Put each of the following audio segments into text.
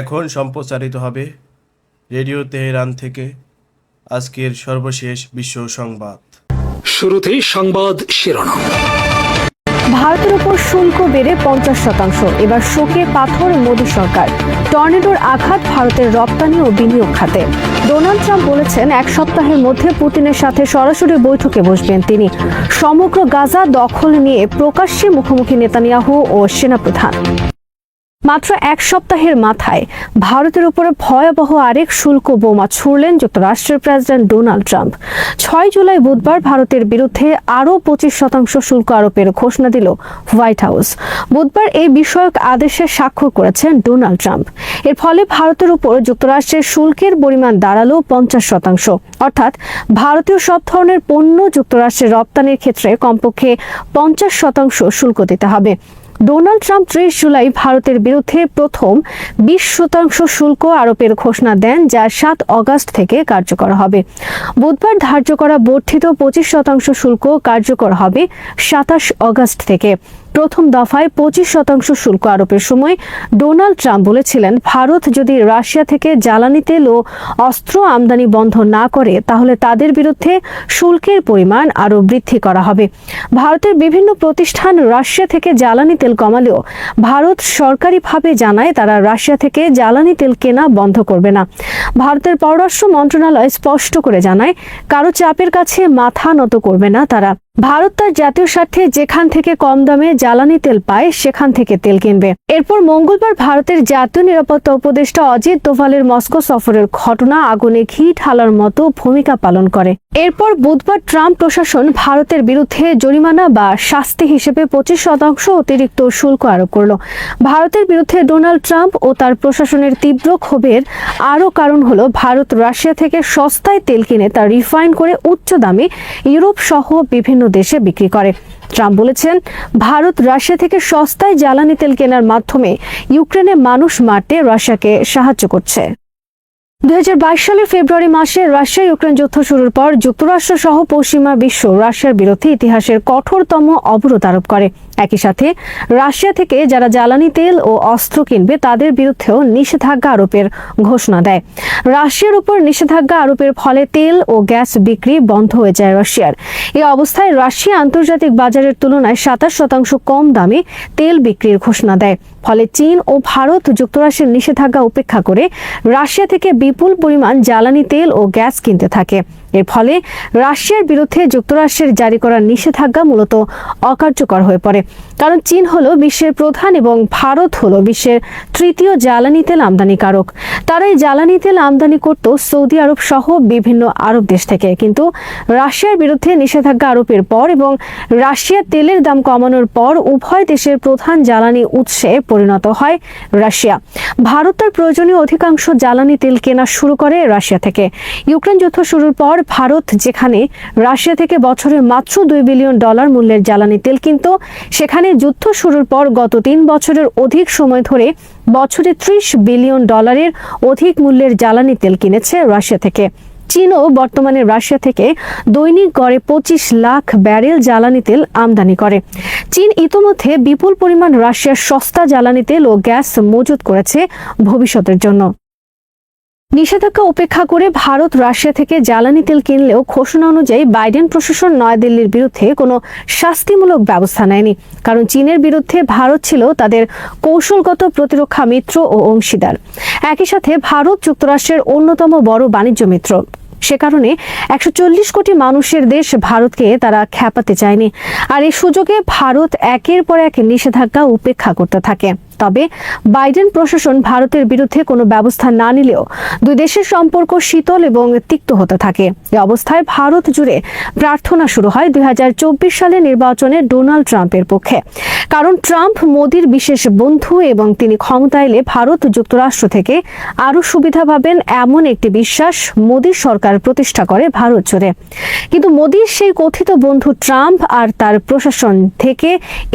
এখন সম্প্রচারিত হবে রেডিও তেহরান থেকে আজকের সর্বশেষ বিশ্ব সংবাদ। শুরুতেই সংবাদ শিরোনাম। ভারতের উপর শুল্ক বেড়ে পঞ্চাশ শতাংশ এবার শোকে পাথর মোদী সরকার। টর্নেডোর আঘাত ভারতের রপ্তানি ও বিনিয়োগ খাতে। ডোনাল্ড ট্রাম্প বলেছেন এক সপ্তাহের মধ্যে পুতিনের সাথে সরাসরি বৈঠকে বসবেন তিনি। সমগ্র গাজা দখল নিয়ে প্রকাশ্যে মুখোমুখি নেতানিয়াহু ও সেনাপ্রধান। মাত্র এক সপ্তাহের মাথায় ভারতের উপরে ভয়াবহ আরেক শুল্ক বোমা ছুড়লেন যুক্তরাষ্ট্রের প্রেসিডেন্ট ডোনাল্ড ট্রাম্প। ছয় জুলাই বুধবার ভারতের বিরুদ্ধে আরও পঁচিশ শতাংশ শুল্ক আরোপের ঘোষণা দিল হোয়াইট হাউস। বুধবার এই বিষয়ক আদেশে স্বাক্ষর করেছেন ডোনাল্ড ট্রাম্প। এর ফলে ভারতের উপর যুক্তরাষ্ট্রের শুল্কের পরিমাণ দাঁড়াল পঞ্চাশ শতাংশ। অর্থাৎ ভারতীয় সব ধরনের পণ্য যুক্তরাষ্ট্রের রপ্তানির ক্ষেত্রে কমপক্ষে পঞ্চাশ শতাংশ শুল্ক দিতে হবে। ডোনাল্ড ট্রাম্প ত্রিশ জুলাই ভারতের বিরুদ্ধে প্রথম বিশ শতাংশ শুল্ক আরোপের ঘোষণা দেন, যা সাত অগস্ট থেকে কার্যকর হবে। বুধবার ধার্য করা বর্ধিত পঁচিশ শতাংশ শুল্ক কার্যকর হবে সাতাশ অগস্ট থেকে। প্রথম দফায় পঁচিশ শতাংশ শুল্ক আরোপের সময় ডোনাল্ড ট্রাম্প বলেছিলেন, ভারত যদি রাশিয়া থেকে জ্বালানি তেল ও অস্ত্র আমদানি বন্ধ না করে, তাহলে তাদের বিরুদ্ধে শুল্কের পরিমাণ আরও বৃদ্ধি করা হবে। ভারতের বিভিন্ন প্রতিষ্ঠান রাশিয়া থেকে জ্বালানি তেল কমালেও ভারত সরকারিভাবে জানায় তারা রাশিয়া থেকে জ্বালানি তেল কেনা বন্ধ করবে না। ভারতের পররাষ্ট্র মন্ত্রণালয় স্পষ্ট করে জানায়, কারও চাপের কাছে মাথা নত করবে না তারা। ভারত তার জাতীয় স্বার্থে যেখান থেকে কম দামে জ্বালানি তেল পায়, সেখান থেকে তেল কিনবে। এরপর মঙ্গলবার ভারতের জাতীয় নিরাপত্তা উপদেষ্টা অজিত দোভালের মস্কো সফরের ঘটনা আগুনে ঘি ঢালার মতো ভূমিকা পালন করে। এরপর বুধবার ট্রাম্প প্রশাসন ভারতের বিরুদ্ধে জরিমানা বা শাস্তি হিসেবে পঁচিশ শতাংশ অতিরিক্ত শুল্ক আরোপ করল। ভারতের বিরুদ্ধে ডোনাল্ড ট্রাম্প ও তার প্রশাসনের তীব্র ক্ষোভের আরও কারণ হল ভারত রাশিয়া থেকে সস্তায় তেল কিনে তা রিফাইন করে উচ্চ দামে ইউরোপ সহ বিভিন্ন দেশে বিক্রি করে। ট্রাম্প বলেছেন, ভারত রাশিয়া থেকে সস্তায় জ্বালানি তেল কেনার মাধ্যমে ইউক্রেনে মানুষ মারতে রাশিয়াকে সাহায্য করছে। দুই হাজার বাইশ সালের ফেব্রুয়ারি মাসে রাশিয়া ইউক্রেন যুদ্ধ শুরুর পর যুক্তরাষ্ট্র সহ পশ্চিমা বিশ্ব রাশিয়ার বিরুদ্ধে ইতিহাসের কঠোরতম অবরোধ আরোপ করে। একই সাথে রাশিয়া থেকে যারা জ্বালানি তেল ও অস্ত্র কিনবে, তাদের বিরুদ্ধেও নিষেধাজ্ঞা আরোপের ঘোষণা দেয়। রাশিয়ার উপর নিষেধাজ্ঞা আরোপের ফলে তেল ও গ্যাস বিক্রি বন্ধ হয়ে যায় রাশিয়ার। এই অবস্থায় রাশিয়া আন্তর্জাতিক বাজারের তুলনায় সাতাশ শতাংশ কম দামে তেল বিক্রির ঘোষণা দেয়। ফলে চীন ও ভারত যুক্তরাষ্ট্রের নিষেধাজ্ঞা উপেক্ষা করে রাশিয়া থেকে বিপুল পরিমাণ জ্বালানি তেল ও গ্যাস কিনতে থাকে। এর ফলে রাশিয়ার বিরুদ্ধে যুক্তরাষ্ট্রের জারি করা নিষেধাজ্ঞা মূলত অকার্যকর হয়ে পড়ে। কারণ চীন হলো বিশ্বের প্রধান এবং ভারত হলো বিশ্বের তৃতীয় জ্বালানি তেল আমদানিকারক। তারা এই জ্বালানি তেল আমদানি করত সৌদি আরব সহ বিভিন্ন আরব দেশ থেকে। কিন্তু রাশিয়ার বিরুদ্ধে নিষেধাজ্ঞা আরোপের পর এবং রাশিয়ার তেলের দাম কমানোর পর উভয় দেশের প্রধান জ্বালানি উৎসে পরিণত হয় রাশিয়া। ভারত তার প্রয়োজনীয় অধিকাংশ জ্বালানি তেল কেনা শুরু করে রাশিয়া থেকে। ইউক্রেন যুদ্ধ শুরুর পর ভারত, যেখানে রাশিয়া থেকে বছরে মাত্র দুই বিলিয়ন ডলার মূল্যের জ্বালানি তেল কিনত, সেখানে যুদ্ধ শুরুর পর গত তিন বছরের অধিক সময় ধরে বছরে ত্রিশ বিলিয়ন ডলারের অধিক মূল্যের জ্বালানি তেল কিনেছে রাশিয়া থেকে। চীনও বর্তমানে রাশিয়া থেকে দৈনিক গড়ে পঁচিশ লাখ ব্যারেল জ্বালানি তেল আমদানি করে। চীন ইতোমধ্যে বিপুল পরিমাণ রাশিয়ার সস্তা জ্বালানি তেল ও গ্যাস মজুত করেছে ভবিষ্যতের জন্য। নিষেধাজ্ঞা উপেক্ষা করে ভারত রাশিয়া থেকে জ্বালানি তেল কিনলেও ঘোষণা অনুযায়ী বাইডেন প্রশাসন নয়াদিল্লির বিরুদ্ধে কোনো শাস্তিমূলক ব্যবস্থা নেয়নি। কারণ চীনের বিরুদ্ধে ভারত ছিল তাদের কৌশলগত প্রতিরক্ষা মিত্র ও অংশীদার। একই সাথে ভারত যুক্তরাষ্ট্রের অন্যতম বড় বাণিজ্য মিত্র। সে কারণে একশো চল্লিশ কোটি মানুষের দেশ ভারতকে তারা খ্যাপাতে চায়নি। আর এই সুযোগে ভারত একের পর এক নিষেধাজ্ঞা উপেক্ষা করতে থাকে। তবে বাইডেন প্রশাসন ভারতের বিরুদ্ধে কোনো ব্যবস্থা না নিলেও দুই দেশের সম্পর্ক শীতল এবং তিক্ত হতে থাকে। এ অবস্থায় ভারত জুড়ে প্রার্থনা শুরু হয় দুই সালে নির্বাচনে ডোনাল্ড ট্রাম্পের পক্ষে। কারণ ট্রাম্প মোদির বিশেষ বন্ধু এবং তিনি ক্ষমতা এলে ভারত যুক্তরাষ্ট্র থেকে আরও সুবিধা পাবেন এমন একটি বিশ্বাস মোদীর সরকার প্রতিষ্ঠা করে ভারত জুড়ে। কিন্তু মোদীর সেই কথিত বন্ধু ট্রাম্প আর তার প্রশাসন থেকে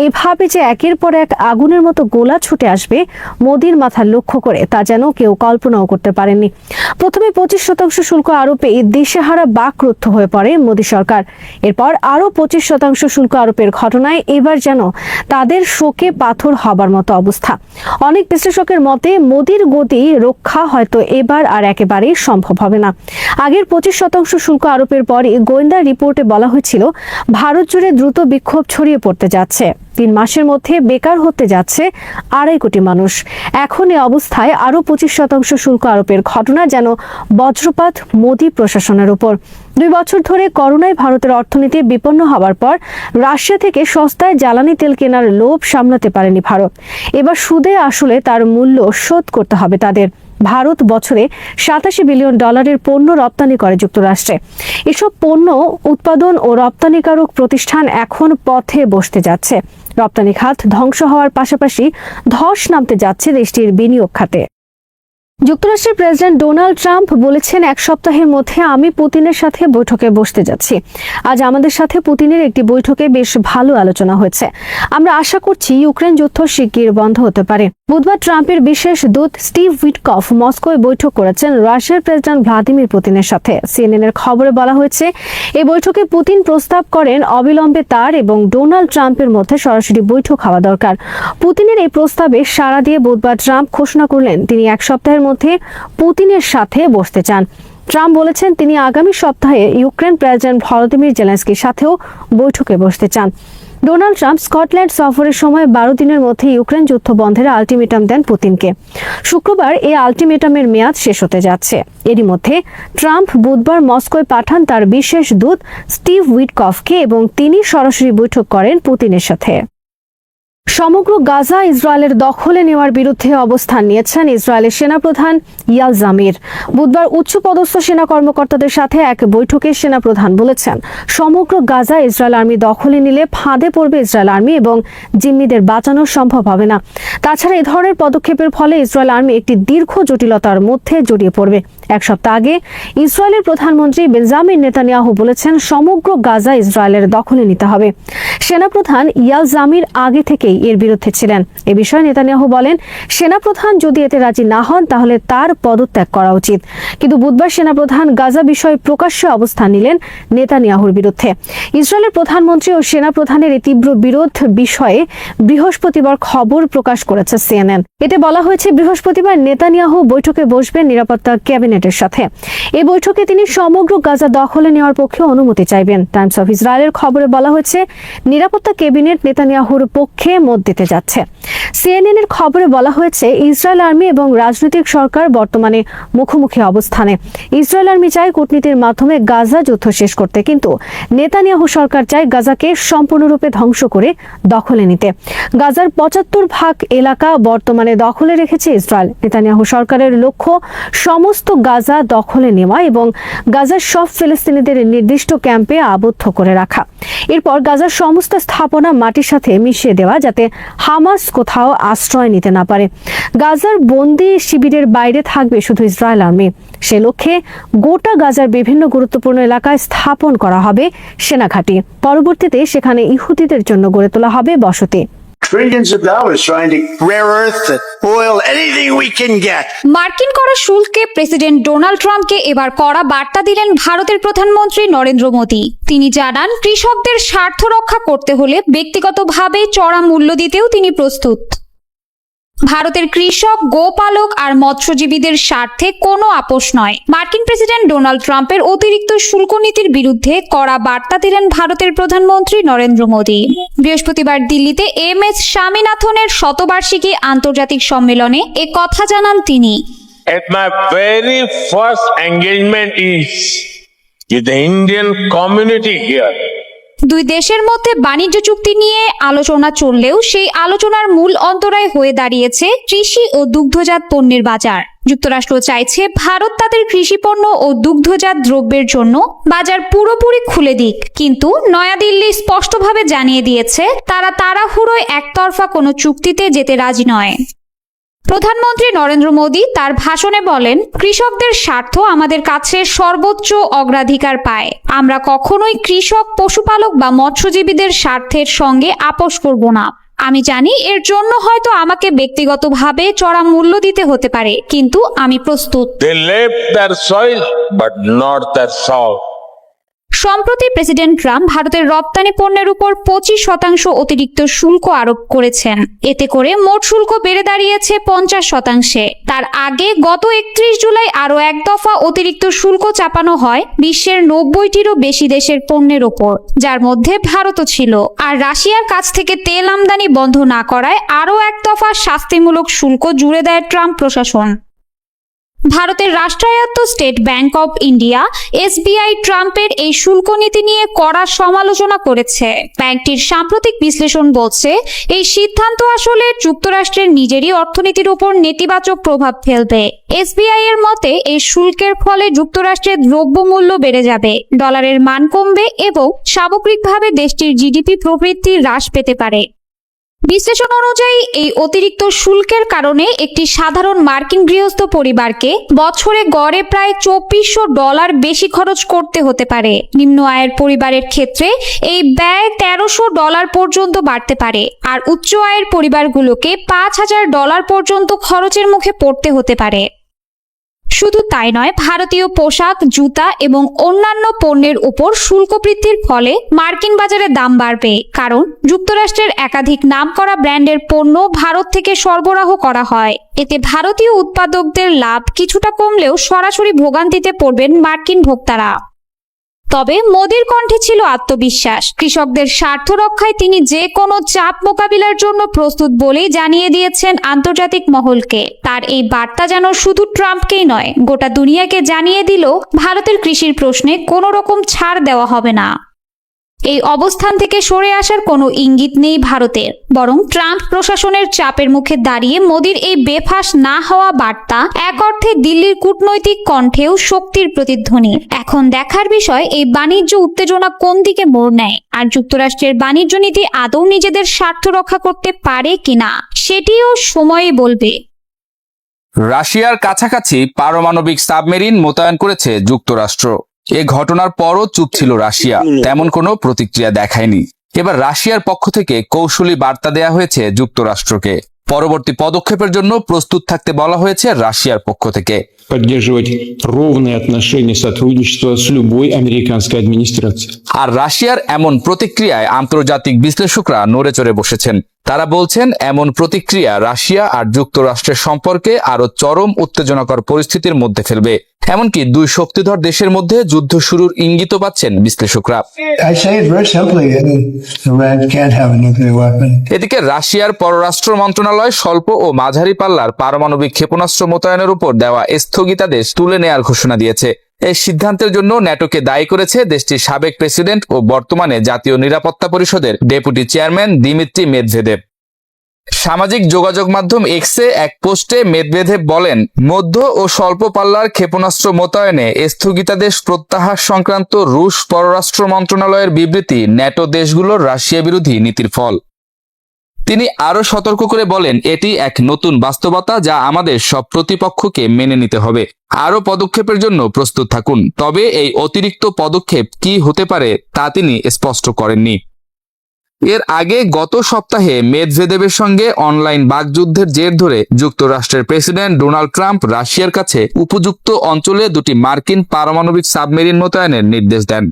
এভাবে যে একের পর এক আগুনের মতো গোলা ছুটে ছুটে আসবে মোদির মাথা লক্ষ্য করে। তা যেন কেউ কল্পনাও করতে পারেননি। প্রথমে পঁচিশ শতাংশ শুল্ক আরোপে দিশেহারা বাকরুদ্ধ হয়ে পড়ে মোদী সরকার। এরপর আরও পঁচিশ শতাংশ শুল্ক আরোপের ঘটনায় এবার যেন তাদের শোকে পাথর হবার মতো অবস্থা। অনেক বিশ্লেষকের মতে, মোদির গতি রক্ষা হয়তো এবার আর একেবারেই সম্ভব হবে না। আগের পঁচিশ শতাংশ শুল্ক আরোপের পরই গোয়েন্দা রিপোর্টে বলা হয়েছিল, ভারত জুড়ে দ্রুত বিক্ষোভ ছড়িয়ে পড়তে যাচ্ছে। তিন মাসের মধ্যে বেকার হতে যাচ্ছে আড়াই কোটি মানুষ। এখন এ অবস্থায় আরও পঁচিশ শতাংশ শুল্ক আরোপের ঘটনা যেন বজ্রপাত মোদী প্রশাসনের উপর দুই বছর ধরে করোনায় ভারতের অর্থনীতি বিপন্ন হওয়ার পর রাশিয়া থেকে সস্তায় জ্বালানি তেল কেনার লোভ সামলাতে পারেনি ভারত। এবার সুদে আসলে তার মূল্য শোধ করতে হবে তাদের। ভারত বছরে সাতাশি বিলিয়ন ডলারের পণ্য রপ্তানি করে যুক্তরাষ্ট্রে। এসব পণ্য উৎপাদন ও রপ্তানিকারক প্রতিষ্ঠান এখন পথে বসতে যাচ্ছে। রপ্তানি খাত ধ্বংস হওয়ার পাশাপাশি ধস নামতে যাচ্ছে দেশটির বিনিয়োগ খাতে। যুক্তরাষ্ট্রের প্রেসিডেন্ট ডোনাল্ড ট্রাম্প বলেছেন, এক সপ্তাহের মধ্যে আমি পুতিনের সাথে বৈঠকে বসতে যাচ্ছি। আজ আমাদের সাথে পুতিনের একটি বৈঠকে বেশ ভালো আলোচনা হয়েছে। আমরা আশা করছি ইউক্রেন যুদ্ধ শিগগির বন্ধ হতে পারে। বুধবার ট্রাম্পের বিশেষ দূত স্টিভ উইটকফ মস্কোয় বৈঠক করেছেন। রাশিয়ার প্রেসিডেন্ট ভ্লাদিমির পুতিনের সাথে। সিএনএন এর খবরে বলা হয়েছে এই বৈঠকে পুতিন প্রস্তাব করেন অবিলম্বে তার এবং ডোনাল্ড ট্রাম্পের মধ্যে সরাসরি বৈঠক হওয়া দরকার। পুতিনের এই প্রস্তাবে সাড়া দিয়ে বুধবার ট্রাম্প ঘোষণা করলেন, তিনি এক সপ্তাহের মধ্যে পুতিনের সাথে বসতে চান। ট্রাম্প বলেছেন তিনি আগামী সপ্তাহে ইউক্রেন প্রেসিডেন্ট ভলোদিমির জেলেন্সকির সাথেও বৈঠকে বসতে চান। ডোনাল্ড ট্রাম্প স্কটল্যান্ড সফরের সময় বারো দিনের মধ্যে ইউক্রেন যুদ্ধ বন্ধের আলটিমেটাম দেন পুতিনকে। শুক্রবার এই আলটিমেটামের মেয়াদ শেষ হতে যাচ্ছে। এরই মধ্যে ট্রাম্প বুধবার মস্কোয় পাঠান তার বিশেষ দূত স্টিভ উইটকফকে এবং তিনি সরাসরি বৈঠক করেন পুতিনের সাথে। সমগ্র গাজা ইসরায়েলের দখলে নেওয়ার বিরুদ্ধে অবস্থান নিয়েছেন ইসরায়েলের সেনাপ্রধান ইয়াল জামির বুধবার উচ্চপদস্থ সেনা কর্মকর্তাদের সাথে এক বৈঠকে সেনাপ্রধান বলেছেন, সমগ্র গাজা ইসরায়েল আর্মি দখলে নিলে ফাঁদে পড়বে ইসরায়েল আর্মি এবং জিম্মিদের বাঁচানো সম্ভব হবে না। তাছাড়া এ ধরনের পদক্ষেপের ফলে ইসরায়েল আর্মি একটি দীর্ঘ জটিলতার মধ্যে জড়িয়ে পড়বে। এক সপ্তাহ আগে ইসরায়েলের প্রধানমন্ত্রী বেঞ্জামিন নেতানিয়াহু বলেছেন, সমগ্র গাজা ইসরায়েলের দখলে নিতে হবে। সেনাপ্রধান ইয়াল জামির আগে থেকেই এর বিরুদ্ধে ছিলেন। এ বিষয়ে নেতানিয়াহু বলেন, সেনাপ্রধান যদি এতে রাজি না হন, তাহলে তার পদত্যাগ করা উচিত। কিন্তু বুধবার সেনাপ্রধান গাজা বিষয়ে প্রকাশ্যে অবস্থান নিলেন নেতানিয়াহুর বিরুদ্ধে। ইসরায়েলের প্রধানমন্ত্রী ও সেনাপ্রধানের এই তীব্র বিরোধ বিষয়ে বৃহস্পতিবার খবর প্রকাশ করেছে সিএনএন। এতে বলা হয়েছে, বৃহস্পতিবার নেতানিয়াহু বৈঠকে বসবেন নিরাপত্তা ক্যাবিনেটের সাথে। এই বৈঠকে তিনি সমগ্র গাজা দখলে নেওয়ার পক্ষে অনুমতি চাইবেন। টাইমস অফ ইসরায়েলের খবরে বলা হয়েছে, নিরাপত্তা ক্যাবিনেট নেতানিয়াহুর পক্ষে মত দিতে যাচ্ছে। সিএনএন এর খবরে বলা হয়েছে, ইসরায়েল আর্মি এবং রাজনৈতিক সরকার বর্তমানে মুখোমুখি অবস্থানে। ইসরায়েল আর্মি চায় কূটনীতির মাধ্যমে গাজা যুদ্ধ শেষ করতে, কিন্তু নেতানিয়াহু সরকার চায় গাজাকে সম্পূর্ণরূপে ধ্বংস করে দখলে নিতে। গাজার পঁচাত্তর ভাগ এলাকা বর্তমানে দখলে রেখেছে ইসরায়েল। নেতানিয়াহু সরকারের লক্ষ্য, সমস্ত গাজা দখলে নেওয়া এবং গাজার সব ফিলিস্তিনিদের নির্দিষ্ট ক্যাম্পে আবদ্ধ করে রাখা। এরপর গাজার সমস্ত স্থাপনা মাটির সাথে মিশিয়ে দেওয়া যাতে হামাস কোথাও আশ্রয় নিতে না পারে। গাজার বন্দি শিবিরের বাইরে থাকবে শুধু ইসরায়েল আর্মি। সে লক্ষ্যে গোটা গাজার বিভিন্ন গুরুত্বপূর্ণ এলাকায় স্থাপন করা হবে সেনাঘাঁটি। পরবর্তীতে সেখানে ইহুদিদের জন্য গড়ে তোলা হবে বসতি। Trillions of dollars trying to rare earth, oil, anything we can get. মার্কিন করা শুল্কে প্রেসিডেন্ট ডোনাল্ড ট্রাম্পকে এবার কড়া বার্তা দিলেন ভারতের প্রধানমন্ত্রী নরেন্দ্র মোদী তিনি জানান কৃষকদের স্বার্থ রক্ষা করতে হলে ব্যক্তিগতভাবে চড়া মূল্য দিতেও তিনি প্রস্তুত ভারতের কৃষক, গোপালক আর মৎস্যজীবীদের স্বার্থে কোনো আপোষ নয়। মার্কিন প্রেসিডেন্ট ডোনাল্ড ট্রাম্পের অতিরিক্ত শুল্ক নীতির বিরুদ্ধে কড়া বার্তা দিলেন ভারতের প্রধানমন্ত্রী নরেন্দ্র মোদী। বৃহস্পতিবার দিল্লিতে এম এস স্বামীনাথনের শতবার্ষিকী আন্তর্জাতিক সম্মেলনে এ কথা জানান তিনি। At my very first engagement is with the Indian community here. দুই দেশের মধ্যে বাণিজ্য চুক্তি নিয়ে আলোচনা চললেও সেই আলোচনার মূল অন্তরায় হয়ে দাঁড়িয়েছে কৃষি ও দুগ্ধজাত পণ্যের বাজার। যুক্তরাষ্ট্র চাইছে ভারত তাদের কৃষিপণ্য ও দুগ্ধজাত দ্রব্যের জন্য বাজার পুরোপুরি খুলে দিক। কিন্তু নয়াদিল্লি স্পষ্টভাবে জানিয়ে দিয়েছে, তারা তাড়াহুড়োয় একতরফা কোনো চুক্তিতে যেতে রাজি নয়। প্রধানমন্ত্রী নরেন্দ্র মোদী তার ভাষণে বলেন কৃষকদের স্বার্থ আমাদের কাছে সর্বোচ্চ অগ্রাধিকার পায়। আমরা কখনোই কৃষক পশুপালক বা মৎস্যজীবীদের স্বার্থের সঙ্গে আপোষ করব না। আমি জানি এর জন্য হয়তো আমাকে ব্যক্তিগতভাবে চড়া মূল্য দিতে হতে পারে কিন্তু আমি প্রস্তুত। They left their soil, but not their. সম্প্রতি প্রেসিডেন্ট ট্রাম্প ভারতের রপ্তানি পণ্যের উপর পঁচিশ শতাংশ অতিরিক্ত শুল্ক আরোপ করেছেন। এতে করে মোট শুল্ক বেড়ে দাঁড়িয়েছে পঞ্চাশ শতাংশে। তার আগে গত একত্রিশ জুলাই আরও এক দফা অতিরিক্ত শুল্ক চাপানো হয় বিশ্বের নব্বইটিরও বেশি দেশের পণ্যের ওপর, যার মধ্যে ভারতও ছিল। আর রাশিয়ার কাছ থেকে তেল আমদানি বন্ধ না করায় আরও এক দফা শাস্তিমূলক শুল্ক জুড়ে দেয় ট্রাম্প প্রশাসন। ভারতের রাষ্ট্রায়ত্ত State Bank of India, SBI ট্রাম্পের এই শুল্ক নীতি নিয়ে কড়া সমালোচনা করেছে। ব্যাংকটির সাম্প্রতিক বিশ্লেষণ বলছে, এই সিদ্ধান্ত আসলে যুক্তরাষ্ট্রের নিজেরই অর্থনীতির উপর নেতিবাচক প্রভাব ফেলবে। এসবিআই এর মতে, এই শুল্কের ফলে যুক্তরাষ্ট্রের দ্রব্যমূল্য বেড়ে যাবে, ডলারের মান কমবে এবং সামগ্রিকভাবে দেশটির জিডিপি প্রবৃদ্ধি হ্রাস পেতে পারে। বিশ্লেষণ অনুযায়ী, এই অতিরিক্ত শুল্কের কারণে একটি সাধারণ মার্কিন গৃহস্থ পরিবারকে বছরে গড়ে প্রায় চব্বিশশো ডলার বেশি খরচ করতে হতে পারে। নিম্ন আয়ের পরিবারের ক্ষেত্রে এই ব্যয় তেরোশো ডলার পর্যন্ত বাড়তে পারে আর উচ্চ আয়ের পরিবারগুলোকে পাঁচ হাজার ডলার পর্যন্ত খরচের মুখে পড়তে হতে পারে। শুধু তাই নয়, ভারতীয় পোশাক, জুতা এবং অন্যান্য পণ্যের উপর শুল্ক বৃদ্ধির ফলে মার্কিন বাজারে দাম বাড়বে। কারণ যুক্তরাষ্ট্রের একাধিক নাম করা ব্র্যান্ডের পণ্য ভারত থেকে সরবরাহ করা হয়। এতে ভারতীয় উৎপাদকদের লাভ কিছুটা কমলেও সরাসরি ভোগান্তিতে পড়বেন মার্কিন ভোক্তারা। তবে মোদীর কণ্ঠে ছিল আত্মবিশ্বাস। কৃষকদের স্বার্থ রক্ষায় তিনি যে কোনো চাপ মোকাবিলার জন্য প্রস্তুত বলেই জানিয়ে দিয়েছেন আন্তর্জাতিক মহলকে। তার এই বার্তা যেন শুধু ট্রাম্পকেই নয়, গোটা দুনিয়াকে জানিয়ে দিল ভারতের কৃষির প্রশ্নে কোনো রকম ছাড় দেওয়া হবে না। এই অবস্থান থেকে সরে আসার কোনো ইঙ্গিত নেই ভারতের। বরং ট্রাম্প প্রশাসনের চাপের মুখে দাঁড়িয়ে মোদির এই বেফাস না হওয়া বার্তা এক অর্থে দিল্লির কূটনৈতিক কণ্ঠেও শক্তির প্রতিধ্বনি। এখন দেখার বিষয়, এই বাণিজ্য উত্তেজনা কোন দিকে মোড় নেয়? আর যুক্তরাষ্ট্রের বাণিজ্য নীতি আদৌ নিজেদের স্বার্থ রক্ষা করতে পারে কিনা, সেটিও সময়ই বলবে। রাশিয়ার কাছাকাছি পারমাণবিক সাবমেরিন মোতায়েন করেছে যুক্তরাষ্ট্র। এ ঘটনার পরও চুপ ছিল রাশিয়া। তেমন কোনো প্রতিক্রিয়া দেখায়নি। এবার রাশিয়ার পক্ষ থেকে কৌশলী বার্তা দেয়া হয়েছে যুক্তরাষ্ট্রকে। পরবর্তী পদক্ষেপের জন্য প্রস্তুত থাকতে বলা হয়েছে রাশিয়ার পক্ষ থেকে। поддерживать ровные отношения сотрудничества с любой американской администрацией. আর রাশিয়ার এমন প্রতিক্রিয়ায় আন্তর্জাতিক বিশ্লেষকরা নড়ে চড়ে বসেছেন তারা বলছেন এমন প্রতিক্রিয়া রাশিয়া আর যুক্তরাষ্ট্রের সম্পর্কে আরো চরম উত্তেজনাকর পরিস্থিতির মধ্যে ফেলবে এমনকি দুই শক্তিধর দেশের মধ্যে যুদ্ধ শুরুর ইঙ্গিত পাচ্ছেন বিশ্লেষকরা I say it very simply, I mean, Iran can't have a nuclear weapon. এদিকে রাশিয়ার পররাষ্ট্র মন্ত্রণালয় স্বল্প ও মাঝারি পাল্লার পারমাণবিক ক্ষেপণাস্ত্র মোতায়েনের উপর দেওয়া স্থগিতাদেশ তুলে নেয়ার ঘোষণা দিয়েছে। এই সিদ্ধান্তের জন্য ন্যাটোকে দায়ী করেছে দেশটির সাবেক প্রেসিডেন্ট ও বর্তমানে জাতীয় নিরাপত্তা পরিষদের ডেপুটি চেয়ারম্যান দিমিত্রি মেদভেদেব। সামাজিক যোগাযোগ মাধ্যম এক্সে এক পোস্টে মেদভেদেব বলেন, মধ্য ও স্বল্প পাল্লার ক্ষেপণাস্ত্র মোতায়েনে স্থগিতাদেশ প্রত্যাহার সংক্রান্ত রুশ পররাষ্ট্র মন্ত্রণালয়ের বিবৃতি ন্যাটো দেশগুলোর রাশিয়া বিরোধী নীতির ফল। তিনি আরও সতর্ক করে বলেন, এটি এক নতুন বাস্তবতা যা আমাদের সব প্রতিপক্ষকে মেনে নিতে হবে। আরও পদক্ষেপের জন্য প্রস্তুত থাকুন। তবে এই অতিরিক্ত পদক্ষেপ কি হতে পারে তা তিনি স্পষ্ট করেননি। এর আগে গত সপ্তাহে মেদভেদেবের সঙ্গে অনলাইন বাগযুদ্ধের জের ধরে যুক্তরাষ্ট্রের প্রেসিডেন্ট ডোনাল্ড ট্রাম্প রাশিয়ার কাছে উপযুক্ত অঞ্চলে দুটি মার্কিন পারমাণবিক সাবমেরিন মোতায়েনের নির্দেশ দেন।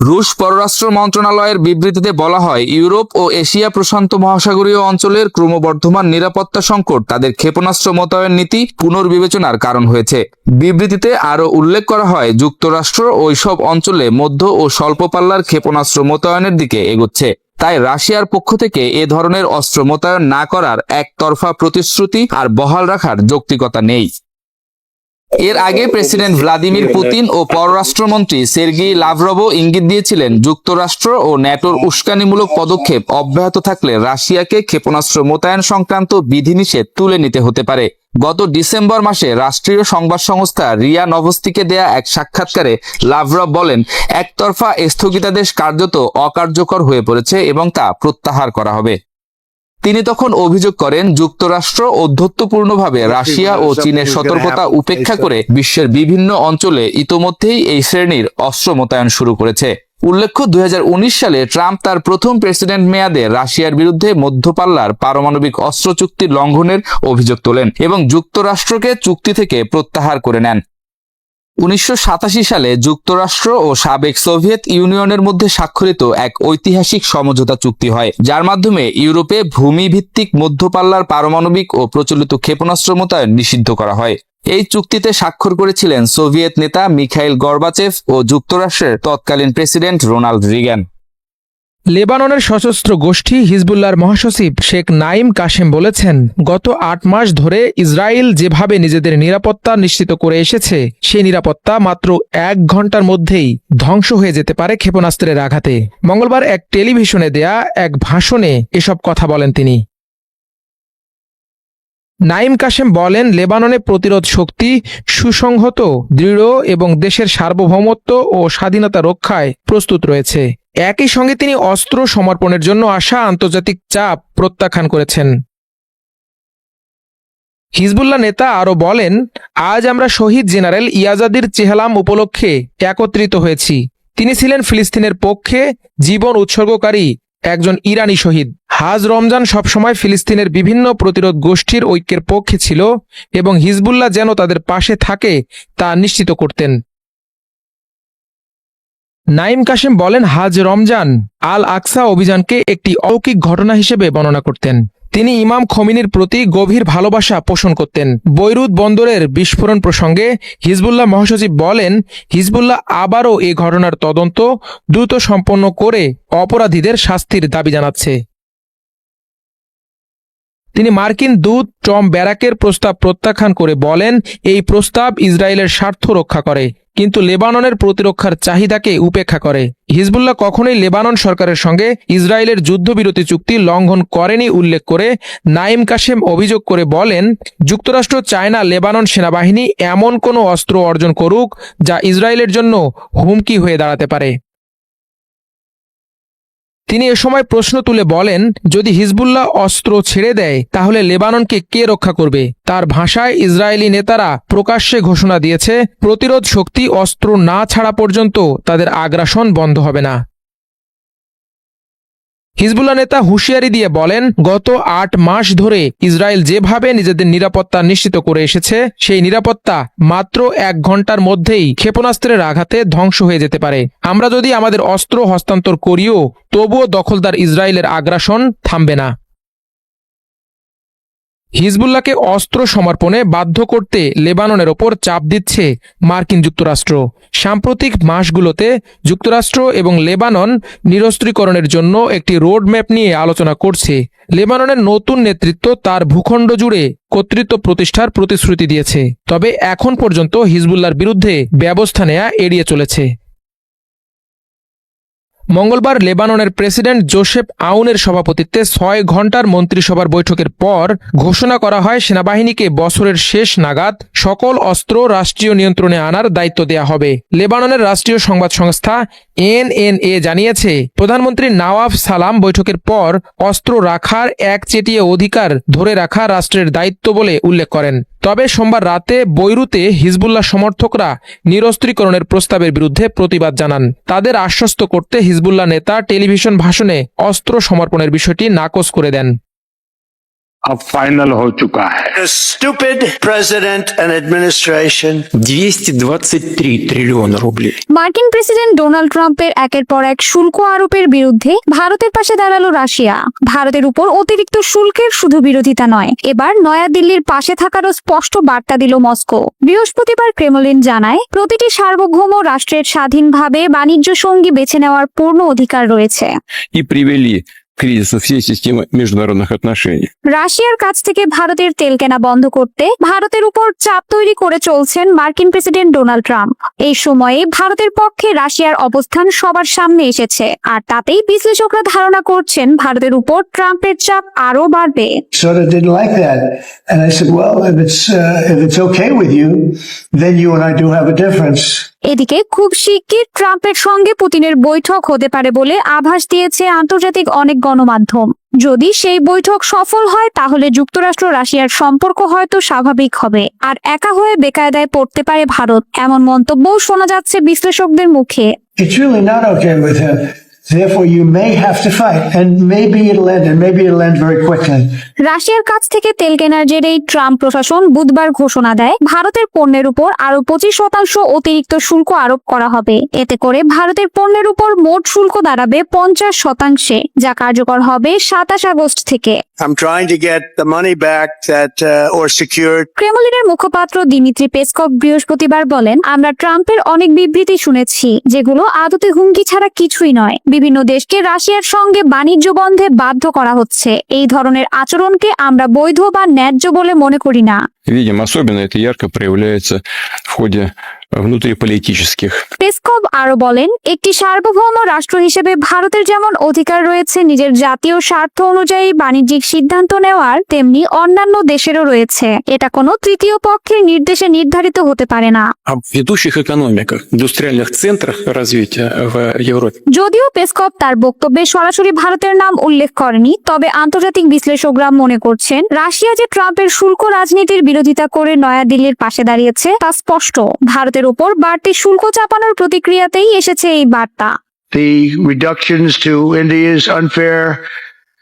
রুশ পররাষ্ট্র মন্ত্রণালয়ের বিবৃতিতে বলা হয়, ইউরোপ ও এশিয়া প্রশান্ত মহাসাগরীয় অঞ্চলের ক্রমবর্ধমান নিরাপত্তা সংকট তাদের ক্ষেপণাস্ত্র মোতায়েন নীতি পুনর্বিবেচনার কারণ হয়েছে। বিবৃতিতে আরও উল্লেখ করা হয়, যুক্তরাষ্ট্র ওইসব অঞ্চলে মধ্য ও স্বল্প পাল্লার ক্ষেপণাস্ত্র মোতায়েনের দিকে এগোচ্ছে। তাই রাশিয়ার পক্ষ থেকে এ ধরনের অস্ত্র মোতায়েন না করার একতরফা প্রতিশ্রুতি আর বহাল রাখার যৌক্তিকতা নেই। এর আগে প্রেসিডেন্ট ভ্লাদিমির পুতিন ও পররাষ্ট্রমন্ত্রী সের্গি লাভরভও ইঙ্গিত দিয়েছিলেন যুক্তরাষ্ট্র ও ন্যাটোর উস্কানিমূলক পদক্ষেপ অব্যাহত থাকলে রাশিয়াকে ক্ষেপণাস্ত্র মোতায়েন সংক্রান্ত বিধিনিষেধ তুলে নিতে হতে পারে। গত ডিসেম্বর মাসে রাষ্ট্রীয় সংবাদ সংস্থা রিয়া নভস্তিকে দেয়া এক সাক্ষাৎকারে লাভরভ বলেন একতরফা স্থগিতাদেশ কার্যত অকার্যকর হয়ে পড়েছে এবং তা প্রত্যাহার করা হবে। তিনি তখন অভিযোগ করেন যুক্তরাষ্ট্র অধ্যত্বপূর্ণভাবে রাশিয়া ও চীনের সতর্কতা উপেক্ষা করে বিশ্বের বিভিন্ন অঞ্চলে ইতোমধ্যেই এই শ্রেণির অস্ত্র মোতায়েন শুরু করেছে। উল্লেখ্য দুই হাজার উনিশ সালে ট্রাম্প তার প্রথম প্রেসিডেন্ট মেয়াদে রাশিয়ার বিরুদ্ধে মধ্যপাল্লার পারমাণবিক অস্ত্র চুক্তি লঙ্ঘনের অভিযোগ তোলেন এবং যুক্তরাষ্ট্রকে চুক্তি থেকে প্রত্যাহার করে নেন। উনিশশো সাতাশি সালে যুক্তরাষ্ট্র ও সাবেক সোভিয়েত ইউনিয়নের মধ্যে স্বাক্ষরিত এক ঐতিহাসিক সমঝোতা চুক্তি হয়, যার মাধ্যমে ইউরোপে ভূমিভিত্তিক মধ্যপাল্লার পারমাণবিক ও প্রচলিত ক্ষেপণাস্ত্র মোতায়েন নিষিদ্ধ করা হয়। এই চুক্তিতে স্বাক্ষর করেছিলেন সোভিয়েত নেতা মিখাইল গর্বাচেভ ও যুক্তরাষ্ট্রের তৎকালীন প্রেসিডেন্ট রোনাল্ড রিগ্যান। লেবাননের সশস্ত্র গোষ্ঠী হিজবুল্লাহর মহাসচিব শেখ নাইম কাশেম বলেছেন, গত আট মাস ধরে ইসরায়েল যেভাবে নিজেদের নিরাপত্তা নিশ্চিত করে এসেছে, সেই নিরাপত্তা মাত্র এক ঘণ্টার মধ্যেই ধ্বংস হয়ে যেতে পারে ক্ষেপণাস্ত্রের আঘাতে। মঙ্গলবার এক টেলিভিশনে দেয়া এক ভাষণে এসব কথা বলেন তিনি। নাইম কাশেম বলেন, লেবাননে প্রতিরোধ শক্তি সুসংহত, দৃঢ় এবং দেশের সার্বভৌমত্ব ও স্বাধীনতা রক্ষায় প্রস্তুত রয়েছে। একই সঙ্গে তিনি অস্ত্র সমর্পণের জন্য আসা আন্তর্জাতিক চাপ প্রত্যাখ্যান করেছেন। হিজবুল্লাহ নেতা আরও বলেন, আজ আমরা শহীদ জেনারেল ইয়াজাদির চেহালাম উপলক্ষে একত্রিত হয়েছি। তিনি ছিলেন ফিলিস্তিনের পক্ষে জীবন উৎসর্গকারী একজন ইরানি শহীদ। হাজ রমজান সবসময় ফিলিস্তিনের বিভিন্ন প্রতিরোধ গোষ্ঠীর ঐক্যের পক্ষে ছিল এবং হিজবুল্লাহ যেন তাদের পাশে থাকে তা নিশ্চিত করতেন। নাইম কাশেম বলেন, হাজ রমজান আল আকসা অভিযানকে একটি অলৌকিক ঘটনা হিসেবে বর্ণনা করতেন। তিনি ইমাম খমিনির প্রতি গভীর ভালোবাসা পোষণ করতেন। বৈরুত বন্দরের বিস্ফোরণ প্রসঙ্গে হিজবুল্লাহ মহাসচিব বলেন, হিজবুল্লাহ আবারও এ ঘটনার তদন্ত দ্রুত সম্পন্ন করে অপরাধীদের শাস্তির দাবি জানাচ্ছে। তিনি মার্কিন দূত টম ব্যারাকের প্রস্তাব প্রত্যাখ্যান করে বলেন, এই প্রস্তাব ইসরায়েলের স্বার্থ রক্ষা করে। কিন্তু লেবাননের প্রতিরক্ষার চাহিদাকে উপেক্ষা করে। হিজবুল্লাহ কখনোই লেবানন সরকারের সঙ্গে ইসরায়েলের যুদ্ধবিরতি চুক্তি লঙ্ঘন করেনি উল্লেখ করে নাইম কাশেম অভিযোগ করে বলেন, যুক্তরাষ্ট্র চায় না লেবানন সেনাবাহিনী এমন কোনো অস্ত্র অর্জন করুক যা ইসরায়েলের জন্য হুমকি হয়ে দাঁড়াতে পারে। তিনি এ সময় প্রশ্ন তুলে বলেন, যদি হিজবুল্লাহ অস্ত্র ছেড়ে দেয়, তাহলে লেবাননকে কে রক্ষা করবে? তার ভাষায় ইসরায়েলি নেতারা প্রকাশ্যে ঘোষণা দিয়েছে, প্রতিরোধ শক্তি অস্ত্র না ছাড়া পর্যন্ত তাদের আগ্রাসন বন্ধ হবে না। হিজবুল্লাহ নেতা হুঁশিয়ারি দিয়ে বলেন, গত আট মাস ধরে ইসরায়েল যেভাবে নিজেদের নিরাপত্তা নিশ্চিত করে এসেছে, সেই নিরাপত্তা মাত্র এক ঘণ্টার মধ্যেই ক্ষেপণাস্ত্রের আঘাতে ধ্বংস হয়ে যেতে পারে। আমরা যদি আমাদের অস্ত্র হস্তান্তর করিও, তবুও দখলদার ইসরায়েলের আগ্রাসন থামবে না। হিজবুল্লাহকে অস্ত্র সমর্পণে বাধ্য করতে লেবাননের ওপর চাপ দিচ্ছে মার্কিন যুক্তরাষ্ট্র। সাম্প্রতিক মাসগুলোতে যুক্তরাষ্ট্র এবং লেবানন নিরস্ত্রীকরণের জন্য একটি রোডম্যাপ নিয়ে আলোচনা করছে। লেবাননের নতুন নেতৃত্ব তার ভূখণ্ড জুড়ে কর্তৃত্ব প্রতিষ্ঠার প্রতিশ্রুতি দিয়েছে। তবে এখন পর্যন্ত হিজবুল্লাহর বিরুদ্ধে ব্যবস্থা নেয়া এড়িয়ে চলেছে। মঙ্গলবার লেবাননের প্রেসিডেন্ট জোসেফ আউনের সভাপতিত্বে ছয় ঘণ্টার মন্ত্রিসভার বৈঠকের পর ঘোষণা করা হয়, সেনাবাহিনীকে বছরের শেষ নাগাদ সকল অস্ত্র রাষ্ট্রীয় নিয়ন্ত্রণে আনার দায়িত্ব দেয়া হবে। লেবাননের রাষ্ট্রীয় সংবাদ সংস্থা এনএনএ জানিয়েছে, প্রধানমন্ত্রী নওয়াফ সালাম বৈঠকের পর অস্ত্র রাখার একচেটিয়া অধিকার ধরে রাখা রাষ্ট্রের দায়িত্ব বলে উল্লেখ করেন। তবে সোমবার রাতে বৈরুতে হিজবুল্লাহ সমর্থকরা নিরস্ত্রীকরণের প্রস্তাবের বিরুদ্ধে প্রতিবাদ জানান। তাদের আশ্বস্ত করতে হিজবুল্লাহ নেতা টেলিভিশন ভাষণে অস্ত্র সমর্পণের বিষয়টি নাকচ করে দেন। अब फाइनल हो चुका है। Stupid president and administration. 223 trillion রুবলি মার্কিন প্রেসিডেন্ট ডোনাল্ড ট্রাম্পের একের পর এক শুল্ক আরোপের বিরুদ্ধে ভারতের পাশে দাঁড়াল রাশিয়া। ভারতের উপর অতিরিক্ত শুল্কের শুধু বিরোধিতা নয় এবার নয়াদিল্লির পাশে থাকারও স্পষ্ট বার্তা দিল মস্কো। বৃহস্পতিবার ক্রেমলিন জানায় প্রতিটি সার্বভৌম রাষ্ট্রের স্বাধীনভাবে বাণিজ্য সঙ্গী বেছে নেওয়ার পূর্ণ অধিকার রয়েছে। И привели к кризису всей системы международных отношений. রাশিয়ার কাছ থেকে ভারতের তেল কেনা বন্ধ করতে ভারতের উপর চাপ তৈরি করে চলছেন মার্কিন প্রেসিডেন্ট ডোনাল্ড ট্রাম্প এই সময়ে ভারতের পক্ষে রাশিয়ার অবস্থান সবার সামনে এসেছে আর তাতেই বিশ্লেষকরা ধারণা করছেন ভারতের উপর ট্রাম্পের চাপ আরও বাড়বে Sort of didn't like that. And I said, well, if it's, uh, if it's okay with you, then you and I do have a difference. এদিকে খুব শিগগির ট্রাম্পের সঙ্গে পুতিনের বৈঠক হতে পারে বলে আভাস দিয়েছে আন্তর্জাতিক অনেক গণমাধ্যম যদি সেই বৈঠক সফল হয় তাহলে যুক্তরাষ্ট্র রাশিয়ার সম্পর্ক হয়তো স্বাভাবিক হবে আর একা হয়ে বেকায়দায় পড়তে পারে ভারত এমন মন্তব্যও শোনা যাচ্ছে বিশ্লেষকদের মুখে It's really not okay with him. Therefore, you may have to fight, and maybe it'll end, and maybe it'll end very quickly. রাশিয়ার কাছ থেকে তেল কেনার জেরেই ট্রাম্প প্রশাসন বুধবার ঘোষণা দেয় ভারতের পণ্যের উপর আরও পঁচিশ শতাংশ অতিরিক্ত শুল্ক আরোপ করা হবে এতে করে ভারতের পণ্যের উপর মোট শুল্ক দাঁড়াবে পঞ্চাশ শতাংশে যা কার্যকর হবে সাতাশ আগস্ট থেকে I'm trying to get the money back that, uh, or secured ক্রেমলিনের মুখপাত্র দিমিত্রি পেসকভ বৃহস্পতিবার বলেন আমরা ট্রাম্পের অনেক বিবৃতি শুনেছি যেগুলো আদতে হুমকি ছাড়া কিছুই নয় বিভিন্ন দেশকে রাশিয়ার সঙ্গে বাণিজ্য বন্ধে বাধ্য করা হচ্ছে এই ধরনের আচরণকে আমরা বৈধ বা ন্যায্য বলে মনে করি না Видим, особенно это ярко проявляется в ходе внутриполитических পেসকভ আরো বলেন একটি সার্বভৌম রাষ্ট্র হিসেবে ভারতের যেমন অধিকার রয়েছে নিজের জাতীয় স্বার্থ অনুযায়ী বাণিজ্যিক সিদ্ধান্ত নেওয়ার তেমনি অন্যান্য দেশেরও রয়েছে এটা কোনো তৃতীয় পক্ষের নির্দেশে নির্ধারিত হতে পারে না О ведущих экономиках, индустриальных центрах развития в Европе. যদিও পেসকপ তার বক্তব্যে সরাসরি ভারতের নাম উল্লেখ করেনি তবে আন্তর্জাতিক বিশ্লেষকরা মনে করছেন রাশিয়া যে ট্রাম্পের শুল্ক রাজনীতির বিরোধিতা করে নয়াদিল্লির পাশে দাঁড়িয়েছে তা স্পষ্ট ভারতের উপর বাড়তি শুল্ক চাপানোর প্রতিক্রিয়াতেই এসেছে এই বার্তা the reductions to India's unfair,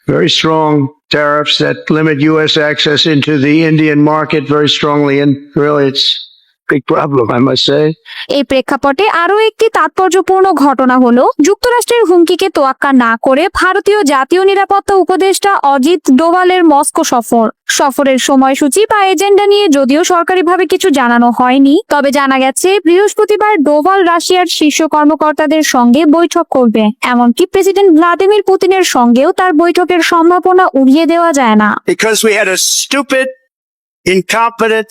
very strong tariffs that limit U.S. access into the Indian market very strongly. And really, it's a big problem, I must say. এই প্রেক্ষাপটে আরও একটি তাৎপর্যপূর্ণ ঘটনা হলো যুক্তরাষ্ট্রের হুমকিকে তোয়াক্কা না করে ভারতীয় জাতীয় নিরাপত্তা উপদেষ্টা অজিত ডোভালের মস্কো সফর সফরের সময়সূচি বা এজেন্ডা নিয়ে যদিও সরকারিভাবে কিছু জানানো হয়নি তবে জানা গেছে বৃহস্পতিবার ডোভাল রাশিয়ার শীর্ষ কর্মকর্তাদের সঙ্গে বৈঠক করবে এমনকি প্রেসিডেন্ট ভ্লাদিমির পুতিনের সঙ্গেও তার বৈঠকের সম্ভাবনা উড়িয়ে দেওয়া যায় না Because we had a stupid, incompetent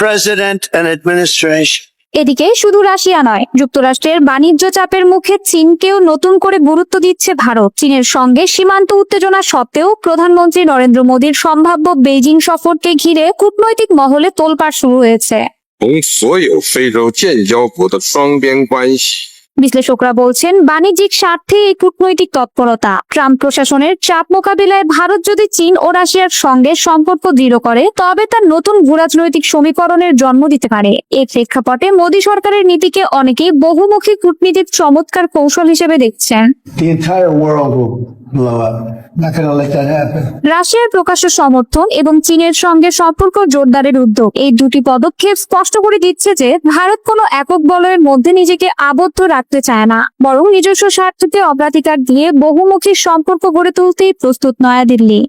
president and administration. এদিকে শুধু রাশিয়া নয় যুক্তরাষ্ট্রের বাণিজ্য চাপের মুখে চীনকেও নতুন করে গুরুত্ব দিচ্ছে ভারত চীনের সঙ্গে সীমান্ত উত্তেজনা সত্ত্বেও প্রধানমন্ত্রী নরেন্দ্র মোদীর সম্ভাব্য বেইজিং সফরকে ঘিরে কূটনৈতিক মহলে তোলপাড় শুরু হয়েছে 同所有非洲建交国的双边关系。 বিশ্লেষকরা বলছেন, বাণিজ্যিক স্বার্থে এই কূটনৈতিক তৎপরতা, ট্রাম্প প্রশাসনের চাপ মোকাবিলায় ভারত যদি চীন ও রাশিয়ার সঙ্গে সম্পর্ক দৃঢ় করে, তবে তার নতুন ভূরাজনৈতিক সমীকরণের জন্ম দিতে পারে। এর প্রেক্ষাপটে মোদী সরকারের নীতিকে অনেকেই বহুমুখী কূটনীতির চমৎকার কৌশল হিসেবে দেখছেন। রাশিয়ার প্রকাশ্য সমর্থন এবং চীনের সঙ্গে সম্পর্ক জোরদারের উদ্যোগ। এই দুটি পদক্ষেপ স্পষ্ট করে দিচ্ছে যে ভারত কোনো একক বলয়ের মধ্যে নিজেকে আবদ্ধ রাখতে চায় না, বরং নিজস্ব স্বার্থকে অগ্রাধিকার দিয়ে বহুমুখী সম্পর্ক গড়ে তুলতেই প্রস্তুত নয়াদিল্লি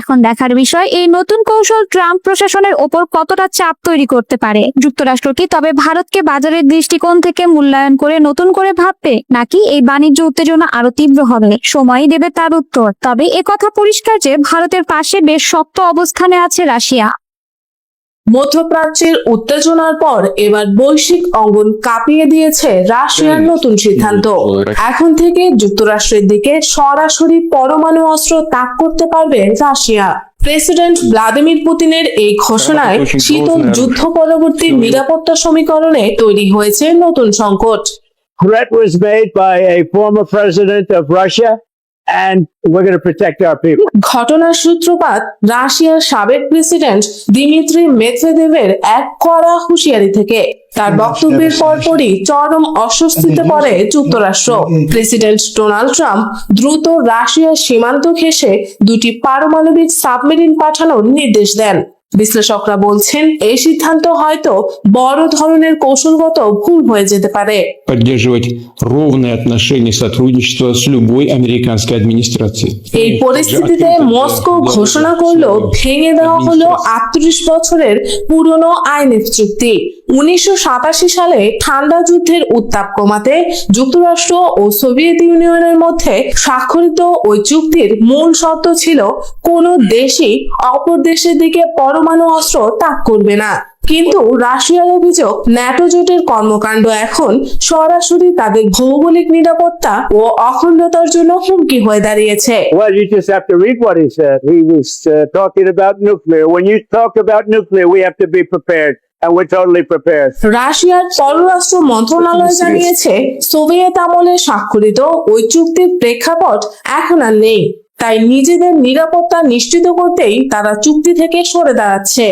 এখন দেখার বিষয়, এই নতুন কৌশল ট্রাম্প প্রশাসনের ওপর কতটা চাপ তৈরি করতে পারে? যুক্তরাষ্ট্র কি তবে ভারতকে বাজারের দৃষ্টিকোণ থেকে মূল্যায়ন করে নতুন করে ভাববে, নাকি এই বাণিজ্য উত্তেজনা আরও তীব্র হবে? সময়ই দেবে তার উত্তর, তবে একথা পরিষ্কার যে ভারতের পাশে বেশ শক্ত অবস্থানে আছে রাশিয়া। মধ্যপ্রাচ্যের উত্তেজনার পর এবার বৈশ্বিক অঙ্গন কাঁপিয়ে দিয়েছে রাশিয়ার নতুন সিদ্ধান্ত। এখন থেকে যুক্তরাষ্ট্রের দিকে সরাসরি পরমাণু অস্ত্র তাক করতে পারবে রাশিয়া। প্রেসিডেন্ট ভ্লাদিমির পুতিনের এই ঘোষণায় শীতল যুদ্ধ পরবর্তী নিরাপত্তা সমীকরণে তৈরি হয়েছে নতুন সংকট। Threat was made by a former president of Russia, and we're going to protect our people. ঘটনার সূত্রপাত রাশিয়ার সাবেক প্রেসিডেন্ট দিমিত্রি মেদভেদেভের এক কড়া হুঁশিয়ারি থেকে। তার বক্তব্যের পরপরই চরম অস্বস্তিতে পড়ে যুক্তরাষ্ট্র। প্রেসিডেন্ট ডোনাল্ড ট্রাম্প দ্রুত রাশিয়ার সীমান্ত ঘেঁষে দুটি পারমাণবিক সাবমেরিন পাঠানোর নির্দেশ দেন। বিশ্লেষকরা বলছেন এই সিদ্ধান্ত হয়তো বড় ধরনের কৌশলগত ভুল হয়ে যেতে পারে। এই পরিস্থিতিতে মস্কো ঘোষণা করল ভেঙে দেওয়া হলো আটত্রিশ বছরের পুরনো আইনের চুক্তি। উনিশশো সাতাশি সালে ঠান্ডা যুদ্ধের উত্তাপ কমাতে যুক্তরাষ্ট্র ও সোভিয়েত ইউনিয়নের মধ্যে স্বাক্ষরিত ওই চুক্তির মূল শর্ত ছিল কোনো দেশই অপর দেশের দিকে পরমাণু অস্ত্র তাক করবে না কিন্তু রাশিয়ার অভিযোগ ন্যাটো জোটের কর্মকাণ্ড এখন সরাসরি তাদের ভৌগোলিক নিরাপত্তা ও অখণ্ডতার জন্য হুমকি হয়ে দাঁড়িয়েছে Well, you just have to read what he said. He was uh, talking about nuclear. When you talk about nuclear, we have to be prepared. And we're totally prepared. রাশিয়ার পররাষ্ট্র মন্ত্রণালয় জানিয়েছে সোভিয়েত আমলে স্বাক্ষরিত ওই চুক্তির প্রেক্ষাপট এখন আর নেই। তাই নিজেদের নিরাপত্তা নিশ্চিত করতেই তারা চুক্তি থেকে সরে দাঁড়াচ্ছে।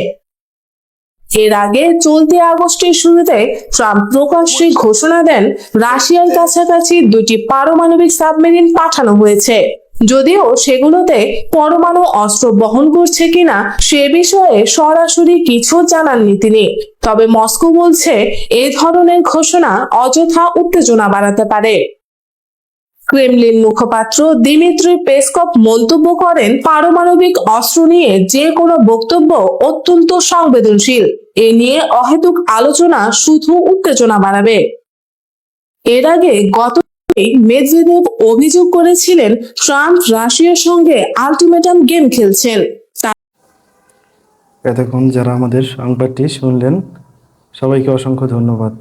এর আগে চলতি আগস্টের শুরুতে ট্রাম্প প্রকাশ্যে ঘোষণা দেন রাশিয়ার কাছাকাছি দুটি পারমাণবিক সাবমেরিন পাঠানো হয়েছে। যদিও সেগুলোতে পরমাণু অস্ত্র বহন করছে কিনা সে বিষয়ে সরাসরি কিছু জানাননি তিনি তবে মস্কো বলছে এ ধরনের ঘোষণা অযথা উত্তেজনা বাড়াতে পারে। ক্রেমলিন মুখপাত্র দিমিত্রি পেসকপ মন্তব্য করেন, পারমাণবিক অস্ত্র নিয়ে যে কোনো বক্তব্য অত্যন্ত সংবেদনশীল। এ নিয়ে অহেতুক আলোচনা শুধু উত্তেজনা বাড়াবে। এর আগে গত মেদভেদেব অভিযোগ করেছিলেন, ট্রাম্প রাশিয়ার সঙ্গে আলটিমেটাম গেম খেলছেন। এতক্ষণ যারা আমাদের সংবাদটি শুনলেন, সবাইকে অসংখ্য ধন্যবাদ।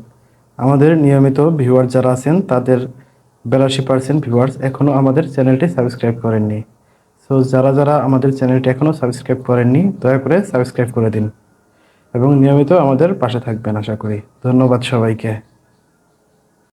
আমাদের নিয়মিত ভিউয়ার যারা আছেন, তাদের বিরাশি পার্সেন্ট ভিউয়ার্স এখনও আমাদের চ্যানেলটি সাবস্ক্রাইব করেননি। সো যারা যারা আমাদের চ্যানেলটি এখনও সাবস্ক্রাইব করেননি, দয়া করে সাবস্ক্রাইব করে দিন। এবং নিয়মিত আমাদের পাশে থাকবেন, আশা করি। ধন্যবাদ সবাইকে।